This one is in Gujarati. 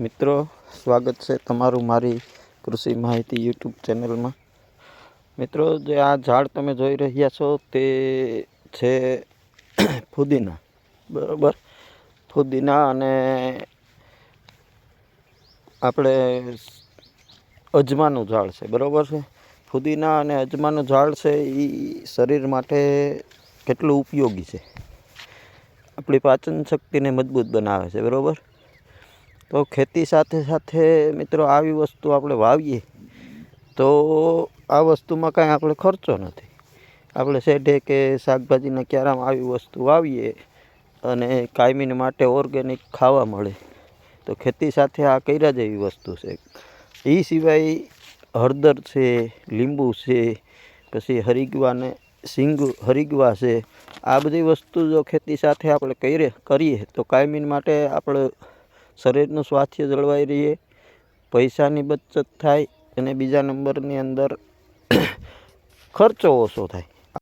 મિત્રો, સ્વાગત છે તમારું મારી કૃષિ માહિતી યુટ્યુબ ચેનલમાં. મિત્રો, જે આ ઝાડ તમે જોઈ રહ્યા છો તે છે ફુદીના. બરાબર? ફુદીના અને આપણે અજમાનું ઝાડ છે. બરાબર છે? ફુદીના અને અજમાનું ઝાડ છે એ શરીર માટે કેટલું ઉપયોગી છે? આપણી પાચન શક્તિને મજબૂત બનાવે છે. બરાબર? તો ખેતી સાથે સાથે મિત્રો આવી વસ્તુ આપણે વાવીએ, તો આ વસ્તુમાં કાંઈ આપણે ખર્ચો નથી. આપણે શેઢે કે શાકભાજીના ક્યારામાં આવી વસ્તુ વાવીએ અને કાયમીને માટે ઓર્ગેનિક ખાવા મળે, તો ખેતી સાથે આ કર્યા જેવી વસ્તુ છે. એ સિવાય હળદર છે, લીંબુ છે, પછી હરિગવાને સિંગ હરિગવા છે, આ બધી વસ્તુ જો ખેતી સાથે આપણે કરીએ કરીએ, તો કાયમીન માટે આપણે શરીરનું સ્વાસ્થ્ય જળવાઈ રહીએ પૈસાની બચત થાય અને બીજા નંબરની અંદર ખર્ચો ઓછો થાય.